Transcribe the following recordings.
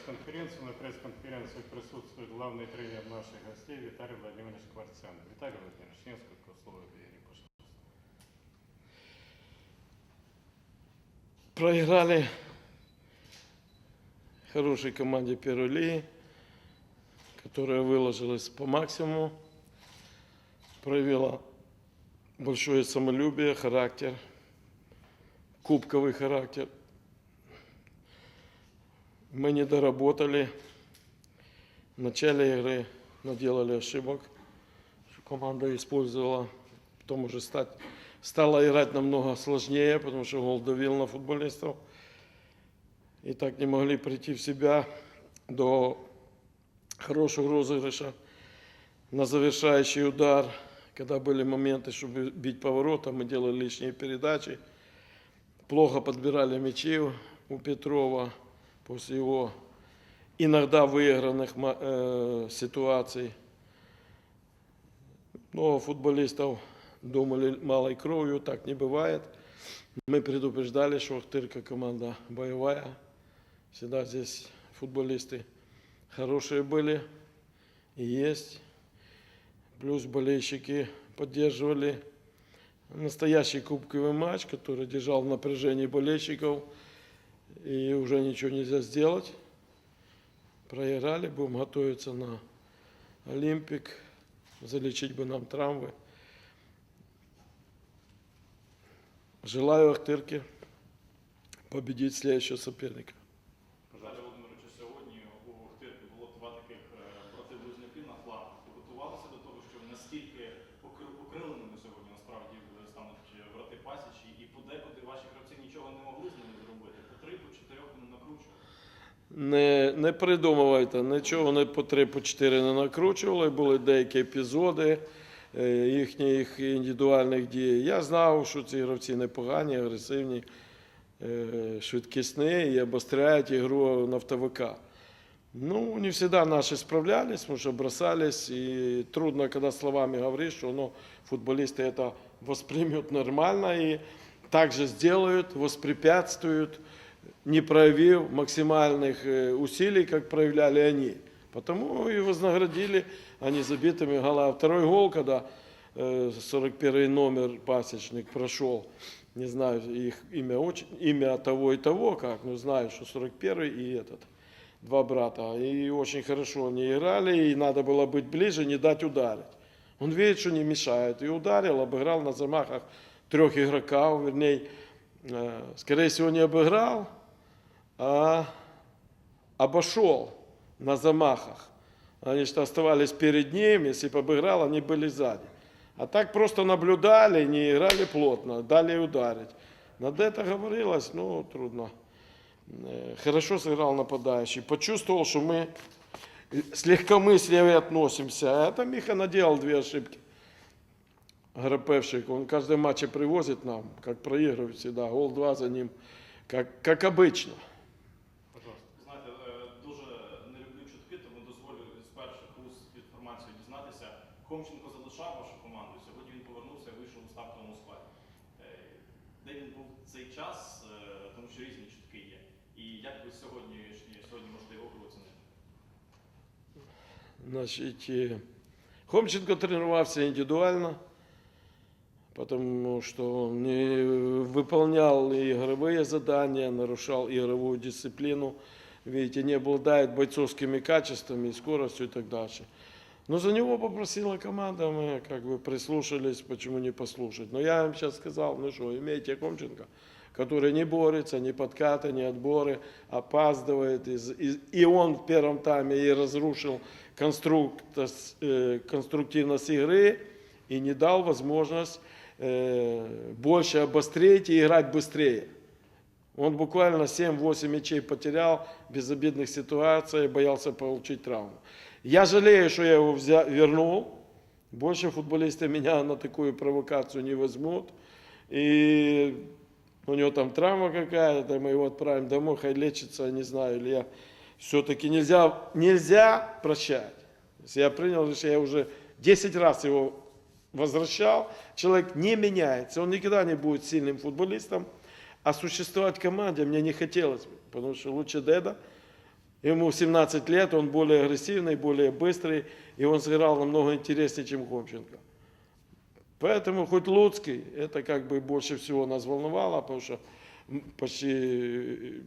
пресс-конференцию. На пресс-конференции присутствует главный тренер наших гостей Виталий Владимирович Кварцян. Виталий Владимирович, несколько слов о Берии, пожалуйста. Проиграли хорошей команде первой лиги, которая выложилась по максимуму, проявила большое самолюбие, характер, кубковый характер. Мы не доработали. В начале игры наделали ошибок, команда использовала. Потом уже стать, стала играть намного сложнее, потому что гол давил на футболистов. И так не могли прийти в себя до хорошего розыгрыша на завершающий удар, когда были моменты, чтобы бить поворотом, мы делали лишние передачи. Плохо подбирали мячи у Петрова после его иногда выигранных э, ситуаций. Много футболистов думали малой кровью, так не бывает. Мы предупреждали, что Ахтырка команда боевая. Всегда здесь футболисты хорошие были и есть. Плюс болельщики поддерживали настоящий кубковый матч, который держал в напряжении болельщиков. И уже ничего нельзя сделать. Проиграли, будем готовиться на Олимпик. Залечить бы нам травмы. Желаю Ахтырке победить следующего соперника. Не, не придумувайте, нічого не по три, по чотири не накручували. Були деякі епізоди е, їхніх індивідуальних дій. Я знав, що ці гравці непогані, агресивні, е, швидкісні і обостряють ігру нафтовика. Ну, не всегда наши справлялись, потому что бросались, и трудно, когда словами говоришь, что ну, футболисты это воспримут нормально и также сделают, воспрепятствуют, не проявив максимальных усилий, как проявляли они. Потому и вознаградили они забитыми голами. Второй гол, когда э, 41 номер пасечник прошел, не знаю их имя, имя того и того, как, но знаю, что 41 и этот два брата. И очень хорошо они играли, и надо было быть ближе, не дать ударить. Он видит, что не мешает, и ударил, обыграл на замахах трех игроков, вернее, скорее всего, не обыграл, а обошел на замахах. Они что оставались перед ним, если бы обыграл, они были сзади. А так просто наблюдали, не играли плотно, дали ударить. Над это говорилось, ну, трудно. Э, Хорошо сыграл нападающий. Почувствовал, что мы с легкомыслием относимся. А это Миха наделал две ошибки. Грапевших. Он в каждом матче привозит нам, как проигрывает всегда. Гол два за ним, как, как обычно. Пожалуйста. Знаєте, е, дуже не люблю чутки, тому дозволю з перших уст інформацію дізнатися. Хомченко залишав вашу команду. Сьогодні він повернувся, вийшов у стартовому складі. Е, Де він був цей час, Е, тому що різні чутки є. І як ви сьогодні, сьогодні можете його гру оцінити? Значит, э, Хомченко тренировался индивидуально, Потому что он не выполнял игровые задания, нарушал игровую дисциплину, видите, не обладает бойцовскими качествами, скоростью и так дальше. Но за него попросила команда, мы как бы прислушались, почему не послушать. Но я им сейчас сказал, ну что, имейте Хомченко, который не борется, ни подкаты, ни отборы, опаздывает. И, и- и он в первом тайме и разрушил конструктос- э, конструктивность игры и не дал возможность э, больше обострить и играть быстрее. Он буквально 7-8 мячей потерял, безобидных ситуаций, боялся получить травму. Я жалею, что я его взя- вернул. Больше футболисты меня на такую провокацию не возьмут. И у него там травма какая-то, мы его отправим домой, хай лечится, не знаю, или я все-таки нельзя, нельзя прощать. Я принял решение, я уже 10 раз его возвращал, человек не меняется, он никогда не будет сильным футболистом, а существовать в команде мне не хотелось, потому что лучше Деда, Ему 17 лет, он более агрессивный, более быстрый, и он сыграл намного интереснее, чем Хомченко. Поэтому хоть Луцкий, это как бы больше всего нас волновало, потому что почти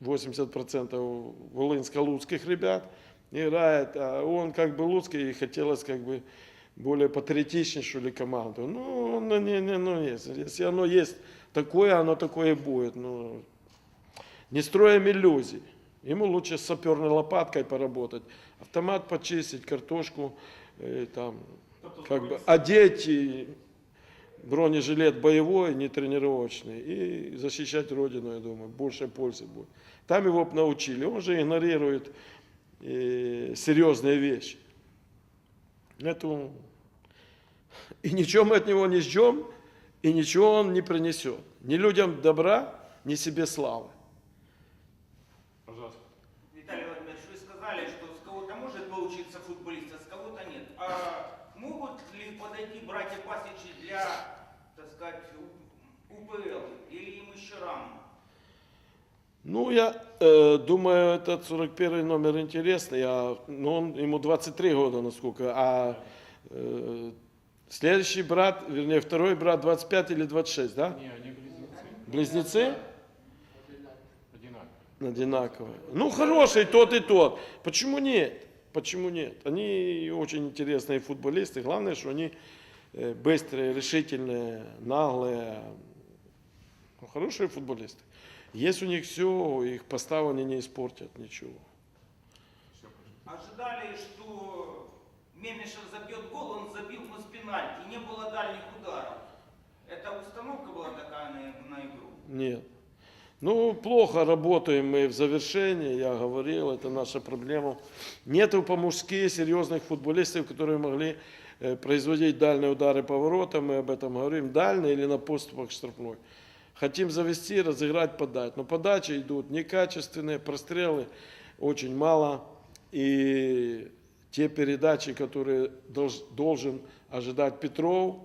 80% волынско-луцких ребят играет, а он как бы Луцкий, и хотелось как бы более патриотичнее, что ли, команду. Ну, ну, не, не, ну, есть. если оно есть такое, оно такое и будет. Ну, не строим иллюзий. Ему лучше с саперной лопаткой поработать, автомат почистить, картошку э, там, как бы одеть и бронежилет боевой, не тренировочный, и защищать родину, я думаю, больше пользы будет. Там его научили, он же игнорирует э, серьезные вещи. Это и ничего мы от него не ждем, и ничего он не принесет. Ни людям добра, ни себе славы. Пожалуйста. Виталий Владимирович, вы сказали, что с кого-то может получиться футболист, а с кого-то нет. А могут ли подойти братья Пасичи для, так сказать, УПЛ? Или им еще рано? Ну, я э, думаю, этот 41 номер интересный. Я, ну, он, ему 23 года, насколько. А э, следующий брат, вернее, второй брат 25 или 26, да? Не, они близнецы. Близнецы? Одинаковые. Одинаковые. Ну, хороший тот и тот. Почему нет? Почему нет? Они очень интересные футболисты. Главное, что они э, быстрые, решительные, наглые. Ну, хорошие футболисты. Есть у них все, их поставу они не испортят ничего. Ожидали, что Мемешев забьет гол, он забил но с пенальти, не было дальних ударов. Это установка была такая на, на игру? Нет. Ну, плохо работаем мы в завершении, я говорил, это наша проблема. Нету по-мужски серьезных футболистов, которые могли э, производить дальние удары по воротам, мы об этом говорим, дальние или на поступах штрафной. Хотим завести, разыграть, подать. Но подачи идут некачественные, прострелы очень мало. И те передачи, которые долж- должен ожидать Петров,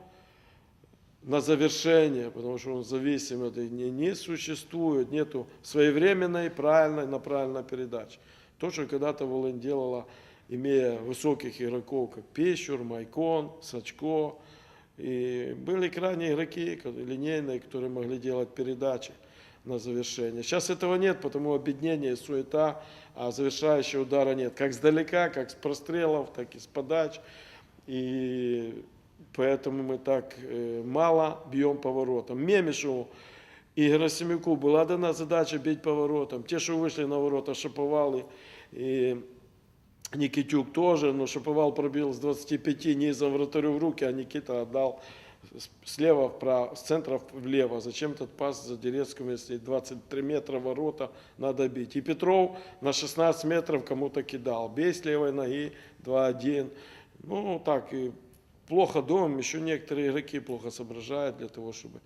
на завершение, потому что он зависим от не, не существует, нету своевременной, правильной, направленной передачи. То, что когда-то Волынь делала, имея высоких игроков, как Пещур, Майкон, Сачко, и были крайние игроки, линейные, которые могли делать передачи на завершение. Сейчас этого нет, потому объединение, суета, а завершающего удара нет. Как сдалека, как с прострелов, так и с подач. И поэтому мы так э, мало бьем по воротам. Мемешеву и Герасимюку была дана задача бить по воротам. Те, что вышли на ворота, Шаповал и, и Никитюк тоже, но Шаповал пробил с 25 низом вратарю в руки, а Никита отдал слева вправо, с центра влево. Зачем этот пас за Дерецким, если 23 метра ворота надо бить? И Петров на 16 метров кому-то кидал. Бей с левой ноги, 2-1. Ну, так, и плохо дома, еще некоторые игроки плохо соображают для того, чтобы...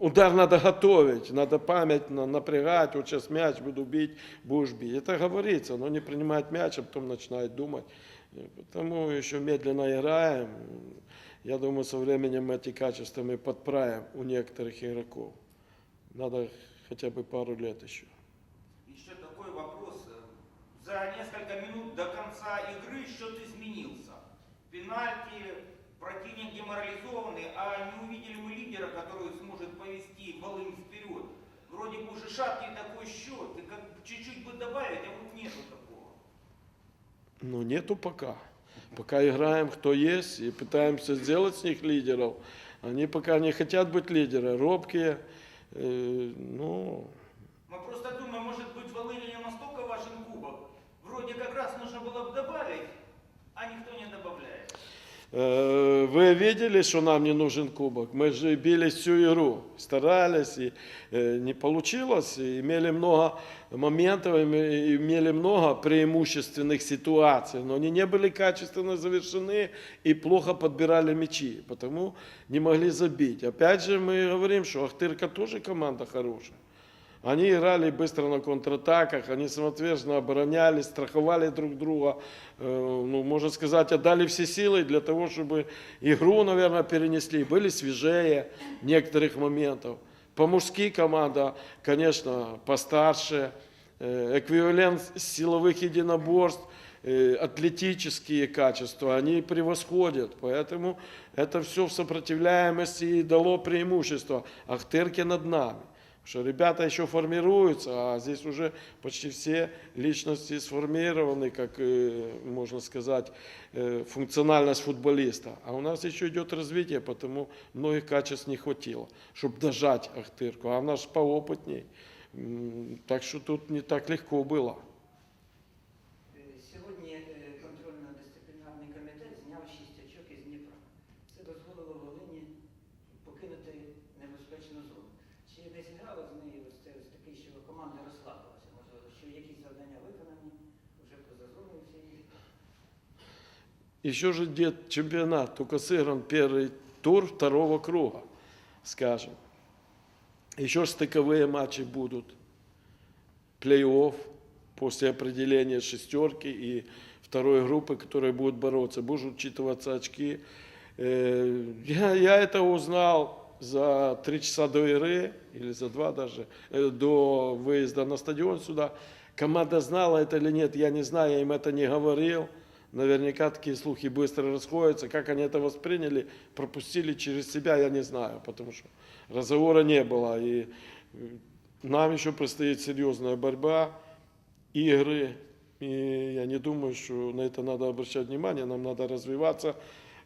удар надо готовить, надо память на- напрягать, вот сейчас мяч буду бить, будешь бить. Это говорится, но не принимает мяч, а потом начинает думать. Э, Потому еще медленно играем. Я думаю, со временем эти качества мы подправим у некоторых игроков. Надо хотя бы пару лет еще. Еще такой вопрос. За несколько минут до конца игры счет изменился. Пенальти, противник деморализованный, а не увидели мы лидера, который сможет повести Волынь вперед. Вроде бы уже шаткий такой счет, и как чуть-чуть бы добавить, а вот нету такого. Ну, нету пока. Пока играем, кто есть, и пытаемся сделать с них лидеров. Они пока не хотят быть лидерами, робкие. Э, ну, Вы видели, что нам не нужен кубок? Мы же бились всю игру, старались, и э, не получилось. И имели много моментов, име- имели много преимущественных ситуаций, но они не были качественно завершены и плохо подбирали мячи, потому не могли забить. Опять же, мы говорим, что Ахтырка тоже команда хорошая. Они играли быстро на контратаках, они самоотверженно оборонялись, страховали друг друга, э, ну, можно сказать, отдали все силы для того, чтобы игру, наверное, перенесли. Были свежее некоторых моментов. По-мужски команда, конечно, постарше, э, эквивалент силовых единоборств, э, атлетические качества, они превосходят. Поэтому это все в сопротивляемости и дало преимущество Ахтырке над нами. Что ребята еще формируются, а здесь уже почти все личности сформированы, как э, можно сказать, э, функциональность футболиста. А у нас еще идет развитие, потому многих качеств не хватило, чтобы дожать Ахтырку. А наш поопытней. М, Так что тут не так легко было. Еще же идет чемпионат, только сыгран первый тур второго круга, скажем. Еще стыковые матчи будут, плей-офф после определения шестерки и второй группы, которая будет бороться. Будут учитываться очки. Э, Я, я это узнал за три часа до игры, или за два даже, э, до выезда на стадион сюда. Команда знала это или нет, я не знаю, я им это не говорил. Наверняка такие слухи быстро расходятся. Как они это восприняли, пропустили через себя, я не знаю, потому что разговора не было. И э, нам еще предстоит серьезная борьба, игры. И я не думаю, что на это надо обращать внимание, нам надо развиваться,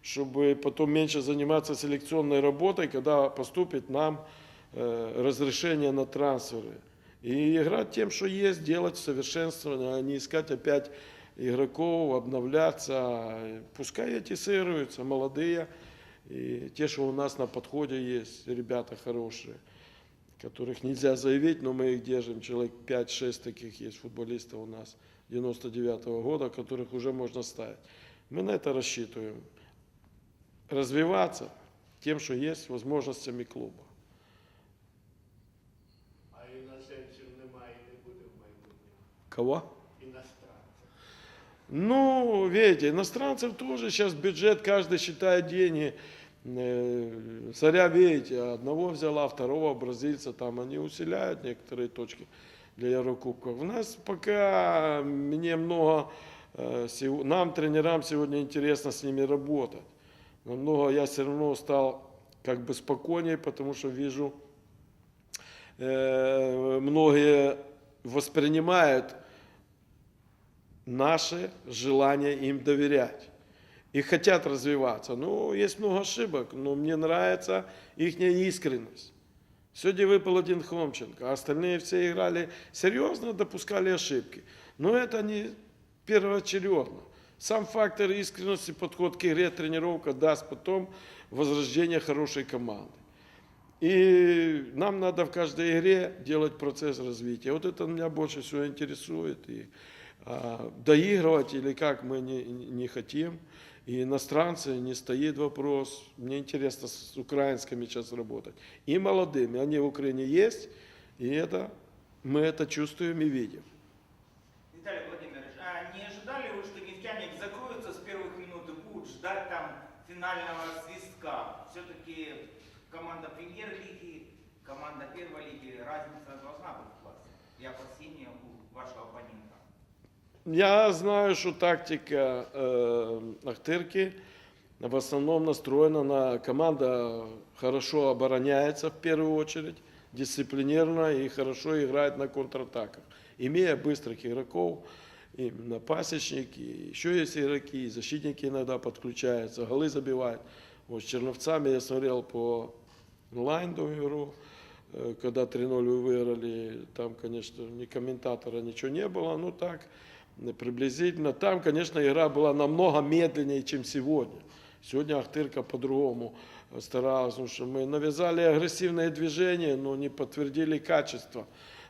чтобы потом меньше заниматься селекционной работой, когда поступит нам э, разрешение на трансферы. И играть тем, что есть, делать совершенствование, а не искать опять игроков, обновляться. Пускай эти сыгрываются, молодые. И те, что у нас на подходе есть, ребята хорошие, которых нельзя заявить, но мы их держим. Человек 5-6 таких есть футболистов у нас 99 года, которых уже можно ставить. Мы на это рассчитываем. Развиваться тем, что есть возможностями клуба. А іноземців немає і не буде в майбутньому. Кого? Ну, видите, иностранцев тоже сейчас бюджет, каждый считает деньги. Э, Заря, видите, одного взяла, второго бразильца, там они усиляют некоторые точки для Еврокубков. У нас пока мне много, э, нам, тренерам, сегодня интересно с ними работать. Намного я все равно стал как бы спокойнее, потому что вижу, э, многие воспринимают наше желание им доверять. И хотят развиваться. Ну, есть много ошибок, но мне нравится их искренность. Сегодня выпал один Хомченко, а остальные все играли серьезно, допускали ошибки. Но это не первоочередно. Сам фактор искренности, подход к игре, тренировка даст потом возрождение хорошей команды. И нам надо в каждой игре делать процесс развития. Вот это меня больше всего интересует. И доигрывать или как мы не, не хотим. И иностранцы не стоит вопрос. Мне интересно с украинскими сейчас работать. И молодыми. Они в Украине есть. И это, мы это чувствуем и видим. Виталий Владимирович, а не ожидали вы, что нефтяник закроется с первых минут и будут ждать там финального свистка? Все-таки команда премьер-лиги, команда первой лиги, разница должна быть в классе. И опасения у вашего оппонента. Я знаю, что тактика э, Ахтырки в основном настроена на команда хорошо обороняется в первую очередь, дисциплинированно и хорошо играет на контратаках, имея быстрых игроков, именно пасечники, еще есть игроки, защитники иногда подключаются, голы забивают. Вот с Черновцами я смотрел по онлайну игру, э, когда 3-0 вы выиграли, там, конечно, ни комментатора, ничего не было, ну так, приблизительно. Там, конечно, игра была намного медленнее, чем сегодня. Сегодня Ахтырка по-другому старалась, потому что мы навязали агрессивное движение, но не подтвердили качество,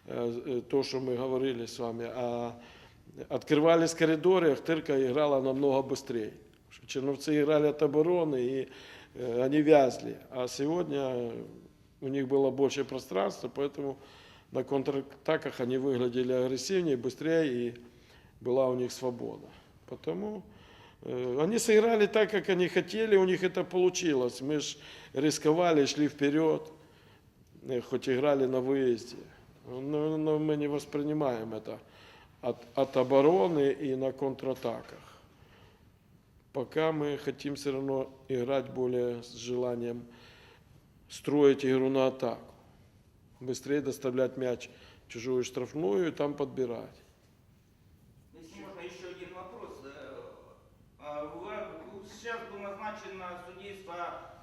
э, э, то, что мы говорили с вами. А открывались коридоры, Ахтырка играла намного быстрее. Черновцы играли от обороны, и э, они вязли. А сегодня у них было больше пространства, поэтому на контратаках они выглядели агрессивнее, быстрее, и была у них свобода. Потому э, они сыграли так, как они хотели, у них это получилось. Мы же рисковали, шли вперед, э, хоть играли на выезде. Но, но мы не воспринимаем это от, от обороны и на контратаках. Пока мы хотим все равно играть более с желанием строить игру на атаку. Быстрее доставлять мяч в чужую штрафную и там подбирать. Если можно, еще один вопрос. Э, а, вы- Сейчас был назначен на судейство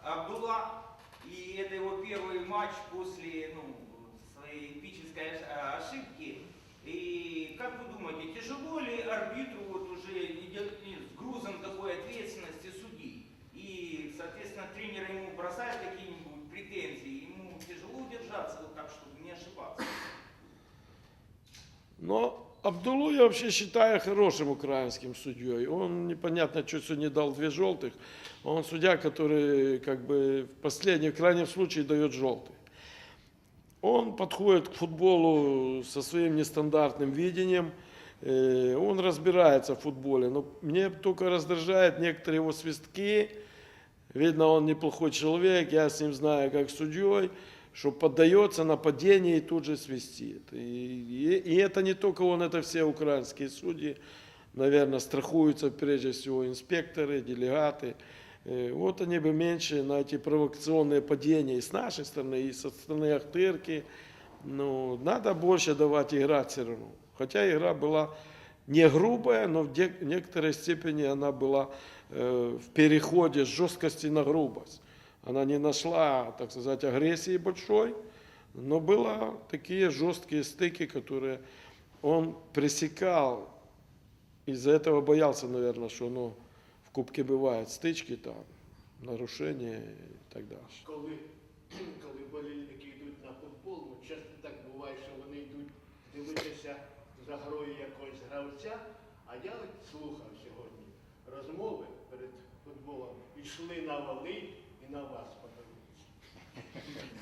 Абдулла, и это его первый матч после ну, своей эпической э, ошибки. И как вы думаете, тяжело ли арбитру вот уже с грузом такой ответственности судьи? И, соответственно, тренер ему бросает какие-нибудь претензии, ему тяжело удержаться вот так, чтобы не ошибаться? Но Абдулу я вообще считаю хорошим украинским судьей. Он непонятно, что сегодня дал две желтых. Он судья, который как бы в последнем, в крайнем случае дает желтый. Он подходит к футболу со своим нестандартным видением. Э, Он разбирается в футболе. Но мне только раздражает некоторые его свистки. Видно, он неплохой человек, я с ним знаю как судьей, что поддается нападению и тут же свистит. И, и- и это не только он, это все украинские судьи, наверное, страхуются прежде всего инспекторы, делегаты. Э, Вот они бы меньше на эти провокационные падения и с нашей стороны, и со стороны Ахтырки. Ну, надо больше давать играть все равно. Хотя игра была не грубая, но в некоторой степени она была э, в переходе с жесткости на грубость. Она не нашла, так сказать, агрессии большой, но было такие жесткие стыки, которые он пресекал. Из-за этого боялся, наверное, что ну, в Кубке бывают стычки, там, нарушения и так далі. Коли, коли болільники йдуть на футбол, ну, часто так буває, що вони йдуть дивитися за грою якогось гравця, а я от слухав сьогодні розмови перед футболом, йшли на вали і на вас.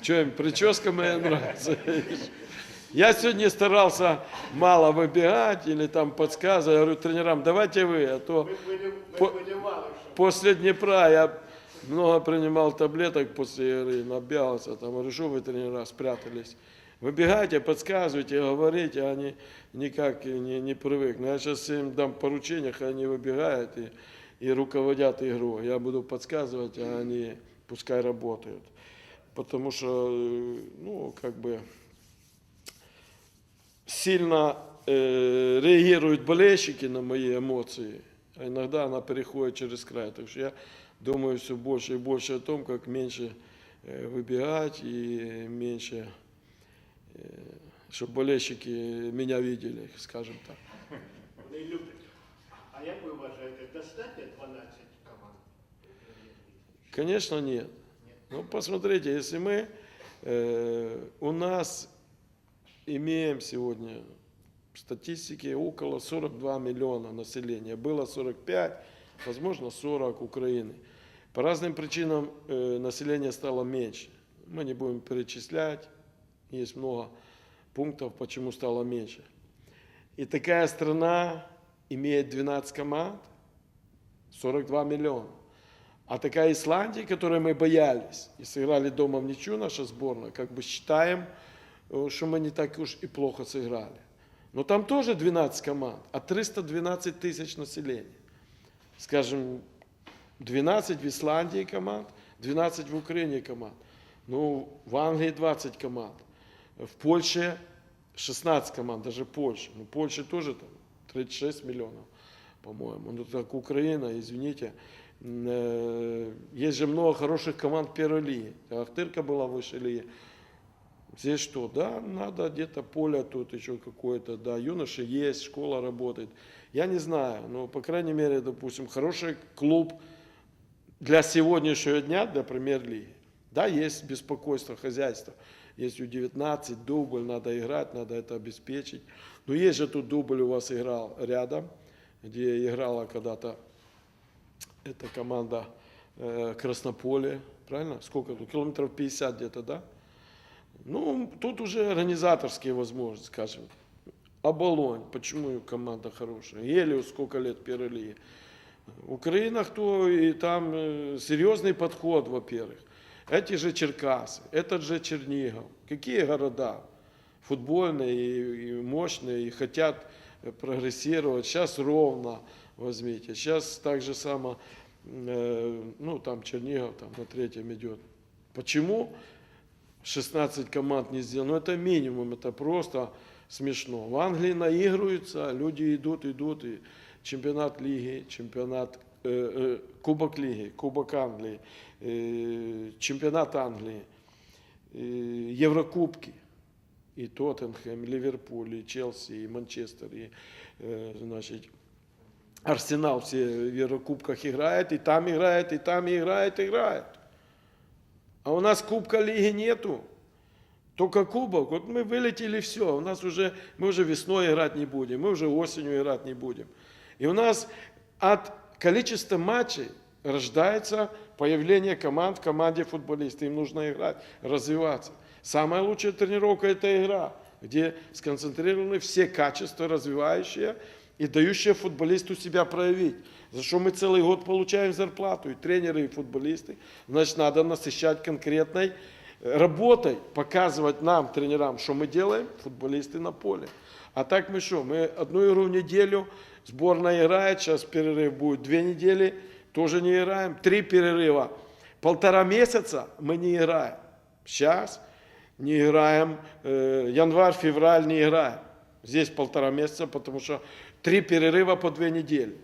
Че им прическа моя нравится? Я сегодня старался мало выбегать или там подсказывать. Я говорю тренерам, давайте вы, а то По- после Днепра я много принимал таблеток после игры, набегался, там, говорю, что вы тренера спрятались? Выбегайте, подсказывайте, говорите, а они никак не, не привыкли. Я сейчас им дам поручение, они выбегают и, и руководят игрой. Я буду подсказывать, а они пускай работают. Потому что, э, ну, как бы, сильно э, реагируют болельщики на мои эмоции, а иногда она переходит через край. Так что я думаю все больше и больше о том, как меньше э, выбегать и меньше, чтобы болельщики меня видели, скажем так. вони люблять. А як ви вважаєте, достатньо 12 команд? у Прем'єр-лізі? Конечно, нет. Ну, посмотрите, если мы, э, у нас имеем сегодня в статистике около 42 миллиона населения. Было 45, возможно 40 Украины. По разным причинам э, население стало меньше. Мы не будем перечислять, есть много пунктов, почему стало меньше. И такая страна имеет 12 команд, 42 миллиона. А такая Исландия, которой мы боялись и сыграли дома в ничью, наша сборная, как бы считаем, э, что мы не так уж и плохо сыграли. Но там тоже 12 команд, а 312 тысяч населения. Скажем, 12 в Исландии команд, 12 в Украине команд. Ну, в Англии 20 команд. В Польше 16 команд, даже Польша. Ну, Польша тоже там 36 миллионов, по-моему. Ну, так Украина, извините. Э, Есть же много хороших команд первой лиги. Ахтырка была в высшей лиге. Здесь что? Да, надо где-то поле тут еще какое-то, да, юноши есть, школа работает. Я не знаю, но, по крайней мере, допустим, хороший клуб для сегодняшнего дня, для премьер-лиги. Да, есть беспокойство хозяйства. Есть У-19, дубль, надо играть, надо это обеспечить. Но есть же тут дубль у вас играл рядом, где играла когда-то эта команда э, Краснополе, правильно? Сколько тут? Километров 50 где-то, да? Ну, тут уже организаторские возможности, скажем. Оболонь, почему команда хорошая? Елиус сколько лет первой лиге? Украина кто, и там э, серьезный подход, во-первых. Эти же Черкасы, этот же Чернигов. Какие города? футбольные, и, и мощные, и хотят э, прогрессировать. Сейчас ровно возьмите. Сейчас так же само, э, ну там Чернигов там на третьем идет. Почему 16 команд не сделано? Ну это минимум, это просто смешно. В Англии наигрываются, люди идут, идут, и чемпионат лиги, чемпионат, э, э, Кубок лиги, Кубок Англии, чемпионат Англии, Еврокубки. И Тоттенхэм, и Ливерпуль, и Челси, и Манчестер, и значит, Арсенал все в Еврокубках играет, и там играет, и там играет, играет. А у нас Кубка Лиги нету. Только кубок. Вот мы вылетели, все. У нас уже, мы уже весной играть не будем, мы уже осенью играть не будем. И у нас от количества матчей рождается появление команд в команде футболистов. Им нужно играть, развиваться. Самая лучшая тренировка – это игра, где сконцентрированы все качества развивающие и дающие футболисту себя проявить. За что мы целый год получаем зарплату, и тренеры, и футболисты. Значит, надо насыщать конкретной работой, показывать нам, тренерам, что мы делаем, футболисты на поле. А так мы что, мы одну игру в неделю, сборная играет, сейчас перерыв будет две недели, тоже не играем, три перерыва. Полтора месяца мы не играем. Сейчас не играем, э, январь, февраль не играем. Здесь полтора месяца, потому что три перерыва по две недели.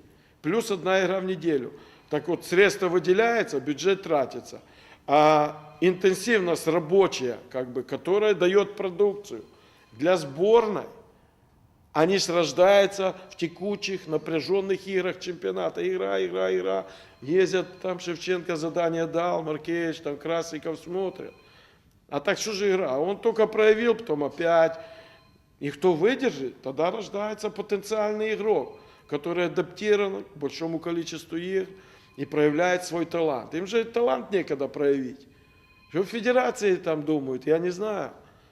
Плюс одна игра в неделю. Так вот, средства выделяются, бюджет тратится. А интенсивность рабочая, как бы, которая дает продукцию для сборной, они ж рождаются в текучих, напряженных играх чемпионата. Игра, игра, игра. Ездят, там Шевченко задание дал, Маркевич, там Красиков смотрят. А так что же игра? Он только проявил, потом опять. И кто выдержит, тогда рождается потенциальный игрок, который адаптирован к большому количеству игр и проявляет свой талант. Им же талант некогда проявить. Что в федерации там думают, я не знаю.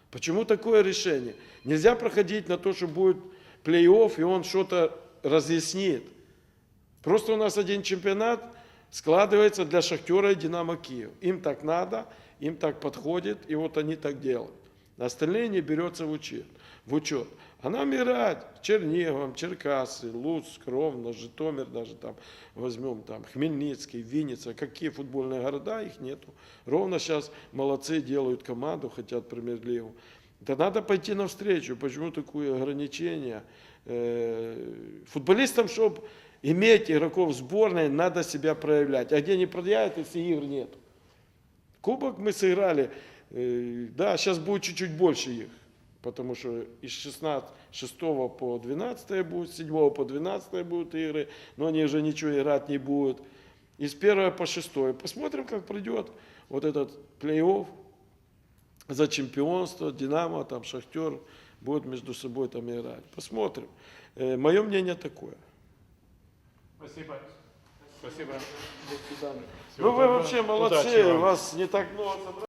Почему такое решение? Нельзя проходить на то, что будет плей-офф, и он что-то разъяснит. Просто у нас один чемпионат складывается для Шахтера и Динамо Киев. Им так надо, им так подходит, и вот они так делают. Остальные не берется в учет. В учет. А нам играть Черниговым, Черкасы, Луцк, Ровно, Житомир даже там возьмем, там Хмельницкий, Винница, какие футбольные города, их нету. Ровно сейчас молодцы делают команду, хотят премьер-лигу. Да надо пойти навстречу. Почему такое ограничение? Э, Футболистам, чтобы иметь игроков сборной, надо себя проявлять. А где не проявляют, если игр нет? Кубок мы сыграли, э, да, сейчас будет чуть-чуть больше их, потому что из 16, 6 по 12 будет, с 7 по 12 будут игры, но они уже ничего играть не будут. Из 1 по 6. Посмотрим, как пройдет вот этот плей-офф за чемпионство, Динамо, там Шахтер будут между собой там играть. Посмотрим. Мое мнение такое. Спасибо. Спасибо. До свидания. Всего Ну вы вообще Удачи молодцы, вам. вас не так много собралось.